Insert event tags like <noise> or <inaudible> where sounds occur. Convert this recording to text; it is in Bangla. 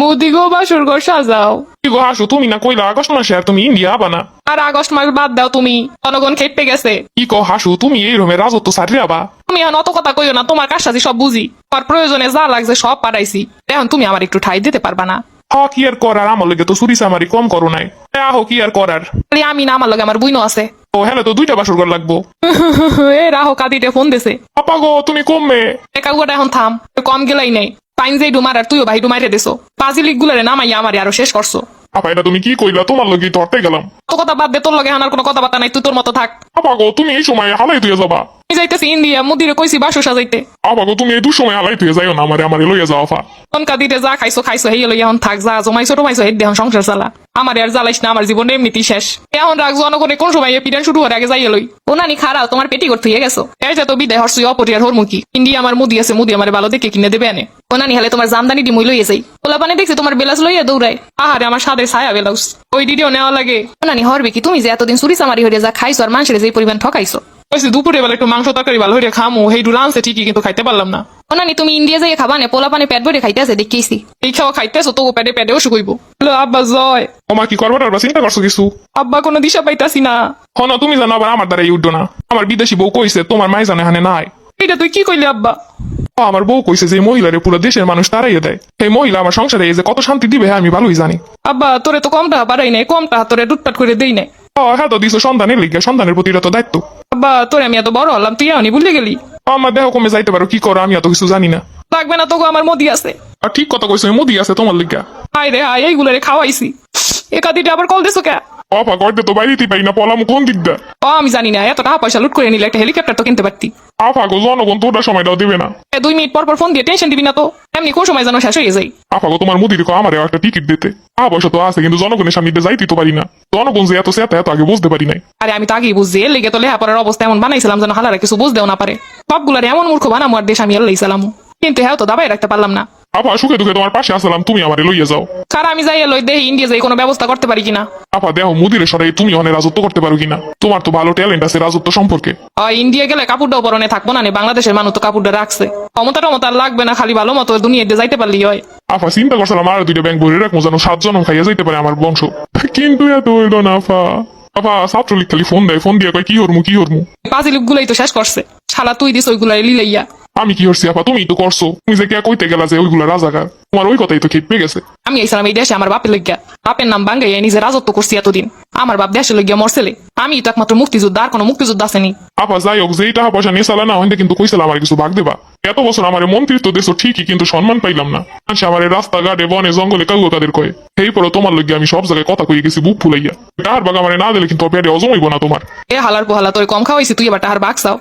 মুদি গো বাসুর ঘর সাজাও। কি গো হাসু তুমি না কইলা আগস্ট মাসে আর তুমি ইন্ডিয়া আবা না? আর আগস্ট মাস বাদ দাও তুমি জনগণ খেপে গেছে। কি কো হাসু তুমি এই রকমের রাজত্ব সারি আবা তুমি এখন অত কথা কইও না তোমার সাজি সব বুঝি। তোমার প্রয়োজনে যা লাগছে সব পাঠাইছি। এখন তুমি আমার একটু ঠাই দিতে পারবা না। হ কি আর করার? আমার লগে তো সুরি সামারি কম করো নাই। আহো কি আর করার? আমি না আমার লগে আমার বুইনো আছে। ও হ্যালো তো দুইটা বাসর ঘর লাগবো। <laughs> এ রাহো কাদিতে ফোন দিছে। আপা গো তুমি কমবে একা গোটা এখন থাম কম গেলাই নাই। পাইন যেই ডুমার আর তুইও ভাই ডুমাইরে দিছো। পাজিলিক গুলারে নামাইয়া আমারে আরও শেষ করছ আপা এটা তুমি কি কইলা? তোমার লগে ধরতে গেলাম। তো কথা বাদ দে তোর লগে আনার কোনো কথাবার্তা নাই তুই তোর মতো থাক। আপা গো তুমি এই সময় হালাই তুই যাবা। আমি যাইতেছি ইন্ডিয়া মুদিরে কইছি বাসু সাজাইতে। আপা গো তুমি এই দুসময় হালাই তুই যাইও না আমারে আমারে লইয়া যাও আপা। তনকা দিতে যা খাইছো খাইছো হেই লই এখন থাক যা জমাইছো টমাইছো হেই দেহন সংসার চালা। আমার আর জ্বালাইস না আমার জীবন এমনিতেই শেষ। এখন রাখ জনগণে কোন সময় পিটান শুরু হওয়ার আগে যাইয়ে লই ও নানি খারাপ তোমার পেটি করতে হয়ে গেছো। এই যে তো বিদায় হরসুই অপরিয়ার হরমুখী ইন্ডিয়া আমার মুদি আছে মুদি আমার ভালো দেখে কিনে দেবে আনে। ও নানি হলে তোমার জামদানি ডিমুই লইয়ে যাই ওলা পানে দেখছি তোমার বেলাস লইয়া দৌড়ায়। আহারে আমার সাদে ছায়া বেলাউস। ওই ডিডিও নেওয়া লাগে। ও নানি হরবে কি তুমি যে এতদিন সুরি সামারি হয়ে যা খাইছো আর মানুষের যে পরিমাণ ঠকাইছো? ওইসে দুপুরে বেলা একটু মাংস তরকারি ভালো হয়ে খামু। হেই ডু রানছে ঠিকই কিন্তু খাইতে পারলাম না। ও নানি তুমি ইন্ডিয়া যাইয়ে খাবা না পোলা পানে পেট ভরে খাইতে আছে দেখেছি এই খাওয়া খাইতেছো তো পেটে পেটে ওষুধ কইব আব্বা জয়। তোমার কি করবার বা চিন্তা করছ কিছু? আব্বা কোনো দিশা পাইতাছি না। হন তুমি জানো আবার আমার দ্বারা উঠো না। আমার বিদেশি বউ কইছে তোমার মাই জানে হানে নাই। এটা তুই কি কইলি আব্বা? আমার বউ কইছে যে মহিলারে পুরো দেশের মানুষ তারাইয়ে দেয়। এই মহিলা আমার সংসারে এই যে কত শান্তি দিবে হ্যাঁ আমি ভালোই জানি। আব্বা তোরে তো কম টাকা পারাই নাই কম টাকা তোরে টুটপাট করে দেই নাই। ও হ্যাঁ তো দিছো সন্তানের লিগে সন্তানের প্রতি তো দায়িত্ব। আব্বা তোরে আমি এত বড় হলাম তুই এমনি ভুলে গেলি। আমার দেহ কমে যাইতে পারো কি করো আমি এত কিছু জানি না। লাগবে না তোকে আমার মদি আছে। আর ঠিক কথা কইছো মুদি আছে তোমার লিগা। হাই রে হাই এইগুলারে খাওয়াইছি। একাদিটা আবার কল দিছো কে? অপা করতে তো বাইরেতেই পারি না পলাম কোন দিক দা ও আমি জানি না এত টাকা পয়সা লুট করে নিলে একটা হেলিকপ্টার তো কিনতে পারতি। আফা গো জনগণ তোটা সময়টাও দিবে না। এ দুই মিনিট পর পর ফোন দিয়ে টেনশন দিবি না তো। এমনি কোন সময় যেন শেষ হয়ে যাই আফা গো তোমার মুদির আমারে একটা টিকিট দিতে। আ পয়সা তো আছে কিন্তু জনগণের সামনে যাইতে তো পারি না। জনগণ যে এত সেটা এত আগে বুঝতে পারি নাই। আরে আমি তো আগেই বুঝছি এর লেগে তো লেহাপড়ার অবস্থা এমন বানাইছিলাম যেন হালারা কিছু বুঝতেও না পারে। সবগুলার এমন মূর্খ বানামো আর দেশ আমি এলাইছিলাম কিন্তু হ্যাঁ তো দাবাই রাখতে পারলাম না। আফা সুখে দুঃখে তোমার পাশে আসলাম তুমি আমারে লইয়া যাও। কার আমি যাই লই দেহি ইন্ডিয়া যাই কোনো ব্যবস্থা করতে পারি কিনা? আপা দেহ মুদিরে সরাই তুমি অনেক রাজত্ব করতে পারো কিনা? তোমার তো ভালো ট্যালেন্ট আছে রাজত্ব সম্পর্কে। ইন্ডিয়া গেলে কাপড়টাও পরনে থাকব না নে, বাংলাদেশের মানুষ তো কাপড়টা রাখছে। ক্ষমতা টমতা লাগবে না খালি ভালো মতো দুনিয়া দিয়ে যাইতে পারলি হয়। আফা চিন্তা করছিলাম আর দুইটা ব্যাংক ভরে রাখব যেন সাত জনম খাইয়া যাইতে পারে আমার বংশ। কিন্তু এত হইল না আফা আফা ছাত্রলীগ খালি ফোন দেয় ফোন দিয়ে কয় কি হরমু কি হরমু পাঁচ গুলাই তো শেষ করছে। শালা তুই দিস ওইগুলাই লিলাইয়া। আমি কি হরছি আপা তুমি তো করছ? তুমি যে কে কইতে গেলা যে ওইগুলা রাজাকার? তোমার ওই কথাই তো খেপে গেছে। আমি আইসালাম এই দেশে আমার বাপের লইগা। বাপের নাম বাঙ্গাইয়া নিজে রাজত্ব করছি এতদিন। আমার বাপ দেশে লইগা মরছেলে আমি তো একমাত্র মুক্তিযুদ্ধ আর কোনো মুক্তিযুদ্ধ আসেনি আপা যাই হোক যেই টাকা পয়সা নিয়ে চালা না হইতে কিন্তু কইছিলাম আমার কিছু ভাগ দেবা। এত বছর আমার মন্ত্রিত্ব দেশ ঠিকই কিন্তু সম্মান পাইলাম না। মানুষ আমার রাস্তাঘাটে বনে জঙ্গলে কাউ তাদের কয়ে এই পরে তোমার লগে আমি সব জায়গায় কথা কই গেছি বুক ফুলাইয়া। টাহার বাগ আমার না দিলে কিন্তু পেটে অজম হইব না তোমার। এ হালার পোহালা তোর কম খাওয়াইছি তুই এবার টাহার বাক চাও।